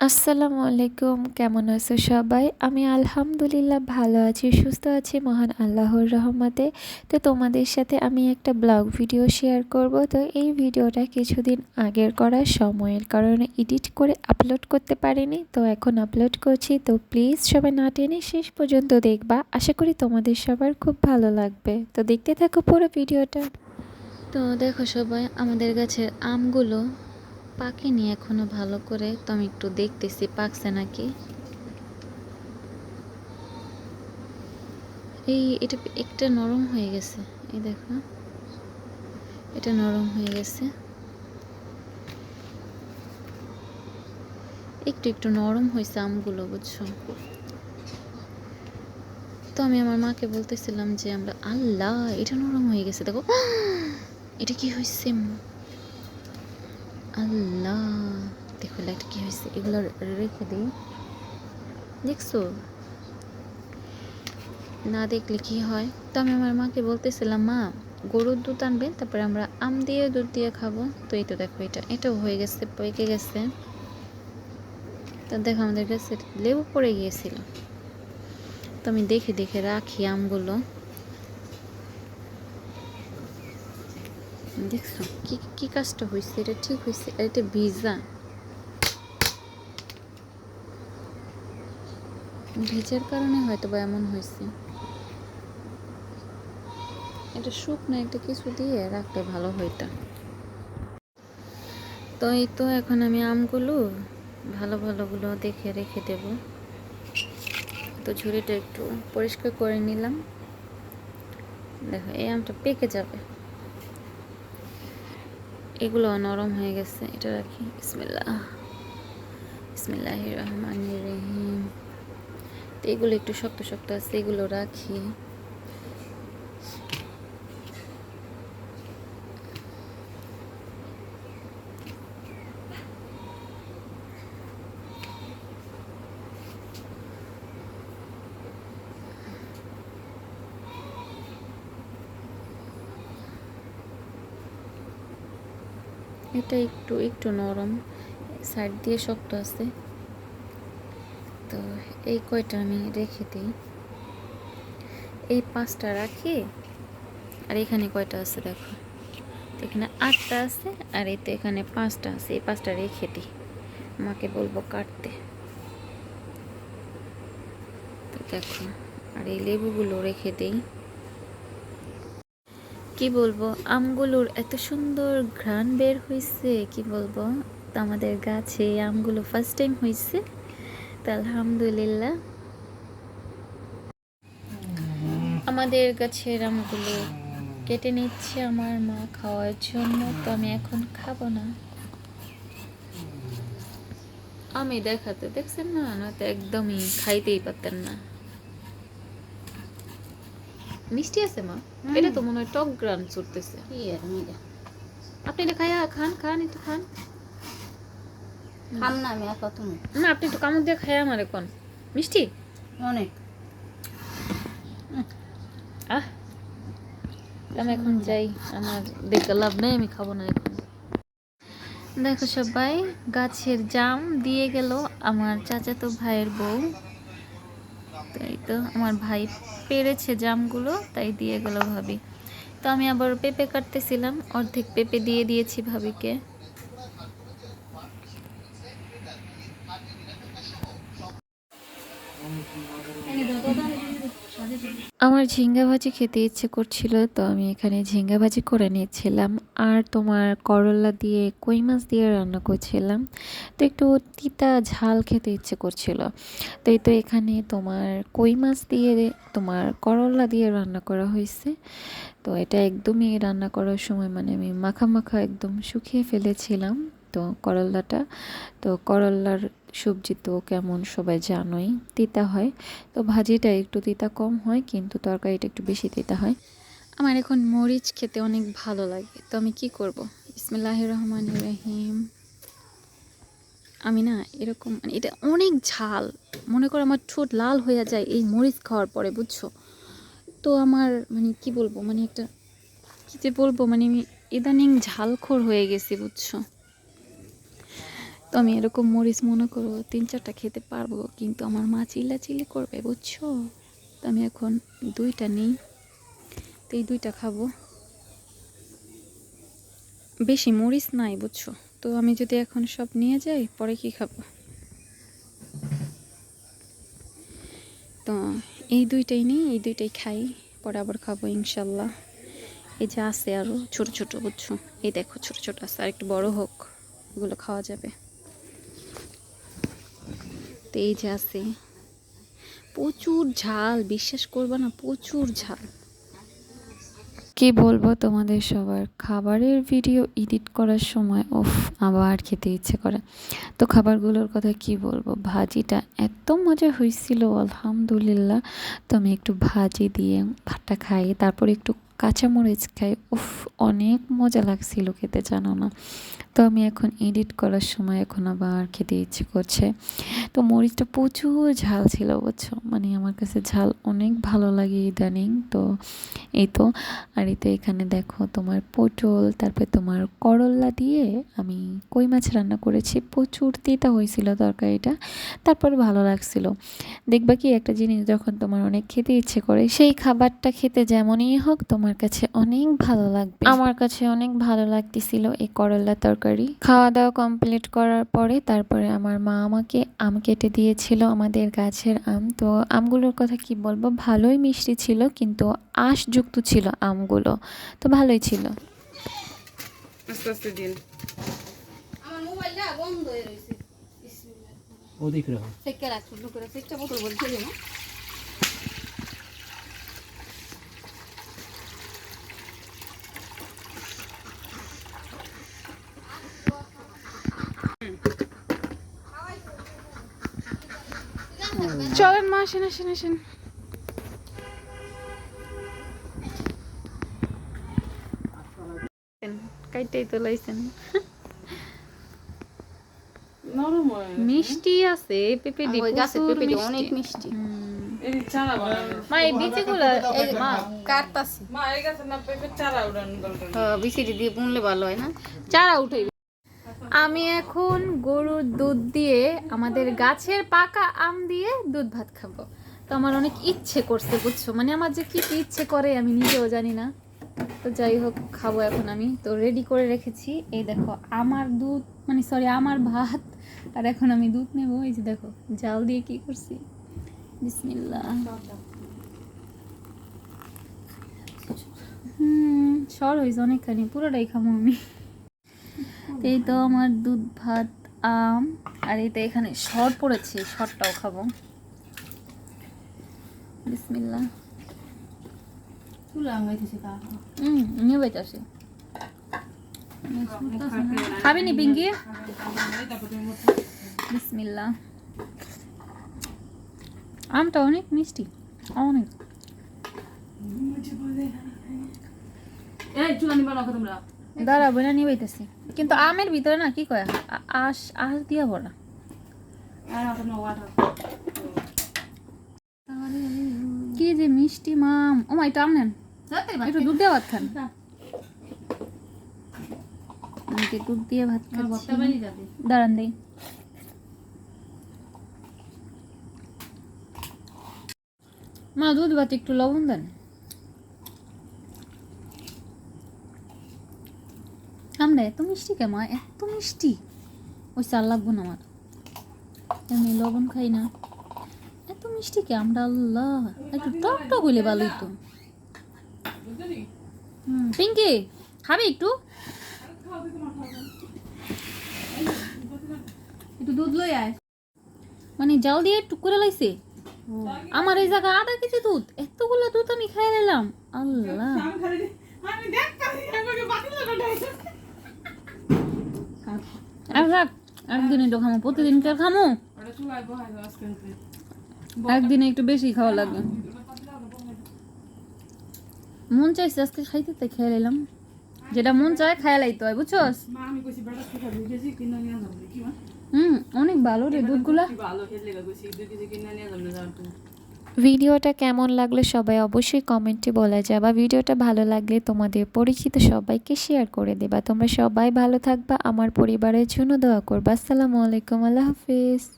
আসসালামু আলাইকুম, কেমন আছো সবাই? আমি আলহামদুলিল্লাহ ভালো আছি, সুস্থ আছি, মহান আল্লাহর রহমতে। তো তোমাদের সাথে আমি একটা ব্লগ ভিডিও শেয়ার করব। তো এই ভিডিওটা কিছুদিন আগের করা সময়ের কারণে এডিট করে আপলোড করতে পারিনি, তো এখন আপলোড করছি। তো প্লিজ সবাই না টেনে শেষ পর্যন্ত দেখবা। আশা করি তোমাদের সবার খুব ভালো লাগবে। তো দেখতে থাকো পুরো ভিডিওটা। তো দেখো সবাই, আমাদের গাছের আমগুলো পাকেনি এখনও ভালো করে তো আমি একটু দেখতেছি, পাকছে নাকি? এই, এটা একটা নরম হয়ে গেছে, এই দেখো। এটা নরম হয়ে গেছে। একটু একটু নরম হয়েছে আমগুলো, বুঝছ? তো আমি আমার মাকে বলতেছিলাম যে আমরা, আল্লাহ, এটা নরম হয়ে গেছে, দেখো। এটা কি হয়েছে? আল্লাহ, দেখো এটা কি হয়েছে এগুলো রেখে দিই। দেখছ? না দেখলে কি হয়? তো আমি আমার মাকে বলতেছিলাম, মা, গরুর দুধ আনবে, তারপরে আমরা আম দিয়ে দুধ দিয়ে খাব। তো এই তো দেখো এটা, এটাও হয়ে গেছে, পেকে গেছে। তো দেখো আমাদের কাছে লেবু পড়ে গিয়েছিল। তো আমি দেখে দেখে রাখি আমগুলো। দেখছ, কি কি কাজটা হয়েছে এটা ঠিক হয়েছে এটা ভিজা। ভিজার কারণে হয়তো বা এমন হয়েছে এটা শুকনো একটা কিছু দিয়ে রাখলে ভালো হইতা। তো এই তো এখন আমি আমগুলো ভালো ভালোগুলো দেখে রেখে দেব। তো ঝুড়িটা একটু পরিষ্কার করে নিলাম। দেখো, এই আমটা পেকে যাবে। এগুলো নরম হয়ে গেছে, এটা রাখি। ইসমিল্লা ইসমিল্লাহ রহমান রহিম। তো এগুলো একটু শক্ত শক্ত আছে, এগুলো রাখি। এটা একটু একটু নরম। সাইড দিয়ে শক্ত আছে। তো এই কয়টা আমি রেখে দিই। এই পাঁচটা রাখি, আর এখানে কয়টা আছে দেখো। এখানে আটটা আছে, আর এই তো এখানে পাঁচটা আছে। এই পাঁচটা রেখে দিই। মাকে বলব কাটতে। তো দেখো, আর এই লেবুগুলো রেখে দিই। কি বলব? আমগুলোর এত সুন্দর ঘ্রাণ বের হয়েছে কি বলব? তো আমাদের গাছে আমগুলো ফার্স্ট টাইম হয়েছে তো আলহামদুলিল্লাহ। আমাদের গাছের আমগুলো কেটে নিচ্ছে আমার মা খাওয়ার জন্য, তো আমি এখন খাব না। আমি দেখাতে, দেখছেন না? নয়তো একদমই খাইতেই পারতেন না। মিষ্টি আছে মা? এটা তো মনে হয় টক গ্রান চড়তেছে। কি আর মিলে আপনি এটা খাইয়া খান খান একটু খান। খাম না আমি আর কত না আপনি একটু কামড় দিয়ে খাইয়া আমার এখন মিষ্টি? অনেক। আহ আমি এখন যাই। আমার দেখতে লাভ নেই আমি খাব না এখন। দেখো সবাই গাছের জাম দিয়ে গেল আমার চাচাতো ভাইয়ের বউ। তাই তো আমার ভাই পেরেছে জামগুলো, তাই দিয়ে গেল ভাবি। তো আমি আবার পেঁপে কাটতেছিলাম, অর্ধেক পেঁপে দিয়ে দিয়েছি ভাবিকে। আমার ঝিঙ্গা ভাজি খেতে ইচ্ছে করছিল, তো আমি এখানে ঝিঙ্গা ভাজি করে নিয়েছিলাম। আর তোমার করলা দিয়ে, কই মাছ দিয়ে রান্না করছিলাম, তো একটু তিতা ঝাল খেতে ইচ্ছে করছিল। তো এই তো এখানে তোমার কই মাছ দিয়ে, তোমার করলা দিয়ে রান্না করা হয়েছে। তো এটা একদমই রান্না করার সময় মানে আমি মাখা মাখা একদম শুকিয়ে ফেলেছিলাম, তো করলাটা। তো করলার সবজি তো কেমন সবাই জানোই, তিতা হয়। তো ভাজিটা একটু তিতা কম হয়, কিন্তু তরকারিটা একটু বেশি তিতা হয়। আমার এখন মরিচ খেতে অনেক ভালো লাগে। তো আমি কি করব? ইসমিল্লাহ রহমান রহিম। আমি না এরকম মানে এটা অনেক ঝাল। মনে করো আমার ঠোঁট লাল হয়ে যায় এই মরিচ খাওয়ার পরে, বুঝছ? তো আমার মানে কি বলব মানে একটা, কী যে বলব মানে আমি ইদানিং ঝালখোর হয়ে গেছি, বুঝছ? আমি এরকম মরিচ মনে করো তিন চারটা খেতে পারব, কিন্তু আমার মা চিল্লা চিল্লি করবে, বুঝছ? তো আমি এখন দুইটা নিই, তো এই দুইটা খাব। বেশি মরিচ নাই, বুঝছ? তো আমি যদি এখন সব নিয়ে যাই, পরে কি খাব? তো এই দুইটাই নিই, এই দুইটাই খাই, পরে আবার খাব ইনশাল্লাহ। এই যে আছে আরও ছোট ছোট, বুঝছ? এই দেখো ছোট ছোট আছে আর একটু বড় হোক এগুলো খাওয়া যাবে। তো এই যে আছে। প্রচুর ঝাল, বিশ্বাস করবে না, প্রচুর ঝাল। কি বলব তোমাদের সবার? খাবারের ভিডিও এডিট করার সময় ওফ আবার খেতে ইচ্ছে করে। তো খাবারগুলোর কথা কি বলব? ভাজিটা এত মজা হয়েছিল, আলহামদুলিল্লাহ। তো আমি একটু ভাজি দিয়ে ভাতটা খাই, তারপর একটু কাঁচামরিচ খাই। উফ, অনেক মজা লাগছিল খেতে, জানো না? তো আমি এখন এডিট করার সময় এখন আবার খেতে ইচ্ছে করছে। তো মরিচটা প্রচুর ঝাল ছিল, বুঝছ? মানে আমার কাছে ঝাল অনেক ভালো লাগে ইদানিং, তো এই তো। আর এই তো এখানে দেখো তোমার পটল, তারপরে তোমার করল্লা দিয়ে আমি কই মাছ রান্না করেছি। প্রচুর তিতা হয়েছিল তরকারিটা, তারপর ভালো লাগছিল। দেখবা কি একটা জিনিস যখন তোমার অনেক খেতে ইচ্ছে করে, সেই খাবারটা খেতে যেমনই হোক তোমার কাছে অনেক ভালো লাগবে। আমার কাছে অনেক ভালো লাগতেছিল এই করল্লা তরকারি। খাওয়া দাওয়া কমপ্লিট করার পরে তারপরে আমার মা আমাকে আম কেটে দিয়েছিল আমাদের গাছের আম। তো আমগুলোর কথা কি বলব? ভালোই মিষ্টি ছিল কিন্তু আঁশযুক্ত ছিল আমগুলো। তো ভালোই ছিল। আস্তে আস্তে দিন। আমার মোবাইলটা বন্ধ হয়ে রয়েছে। ও দেখ রাখো। সেকে রাখ শুধু করে সেকটা বলতে না? চলেন মা আসেন আসেন আসেন। কাইটাই তো লাইছেন। মিষ্টি আছে গাছের প্রচুর পেঁপেটি অনেক মিষ্টি। হুম। এই চারা বানাবে মা এই বিচিগুলো মা কাটতাছি। মা এই গাছে না পেঁপে চারা উড়ান দিয়ে বুনলে ভালো হয় না। চারা উঠে আমি এখন গরুর দুধ দিয়ে আমাদের গাছের পাকা আম দিয়ে দুধ ভাত খাব। তো আমার অনেক ইচ্ছে করছে, বুঝছ? মানে আমার যে কি কি ইচ্ছে করে আমি নিজেও জানি না। তো যাই হোক, খাব এখন আমি। তো রেডি করে রেখেছি। এই দেখো, আমার দুধ মানে সরি আমার ভাত। আর এখন আমি দুধ নেব। এই যে দেখো, জাল দিয়ে কি করছি? বিসমিল্লা হুম, সর হয়েছে অনেকখানি, পুরোটাই খাব আমি। এই তো আমার দুধ ভাত আম আর এই তো এখানে সর পড়েছে সরটাও খাব। হইতেছে হুম নিয়ে বেঁচে খাবি নি পিঙ্কি? বিসমিল্লাহ। আমটা অনেক মিষ্টি অনেক। এই তোমরা। দাঁড়া বইনা নিয়ে বেঁচেছি কিন্তু আমের ভিতরে না কি কয়? আশ আশ দিয়া ভরা। কি যে মিষ্টি মাম। ও মা এটা আম নেন। একটু দুধ দিয়ে ভাত খান। আমি কি দুধ দিয়ে ভাত খাচ্ছি। দাঁড়ান দেই। মা দুধ ভাত একটু লবণ দেন। আমরা এত মিষ্টি কে মা এত মিষ্টি। ওই চাল লাগবো না আমার। আমি লবণ খাই না। এত মিষ্টি কে আমরা? আল্লাহ, একটু টক টক হইলে ভালোই তো পিঙ্কি, খাবি একটু? একটু দুধ লই আয়। মানে জাল দিয়ে একটু করে লাইছে? আমার এই জায়গা আধা কেজি দুধ, এতগুলো দুধ আমি খাই নিলাম। আল্লাহ আমি দেখতাছি আমাকে বাতি লাগাটা একদিন খামো খামো একদিনে একটু বেশি খাওয়া লাগবে মন চাইছে আজকে খাইতে তাই খেয়ে নিলাম যেটা মন চায় খায় লাইতে হয় বুঝছস হুম অনেক ভালো রে দুধগুলা ভালো খেলে গেছি দুই কেজি কিনে নিয়ে যাব ভিডিওটা কেমন লাগল সবাই অবশ্যই কমেন্টে যায় যাবা। ভিডিওটা ভালো লাগলে তোমাদের পরিচিত সবাইকে শেয়ার করে দেবা। তোমরা সবাই ভালো থাকবা, আমার পরিবারের জন্য দোয়া করবা। আসসালামু আলাইকুম, আল্লাহ হাফিজ।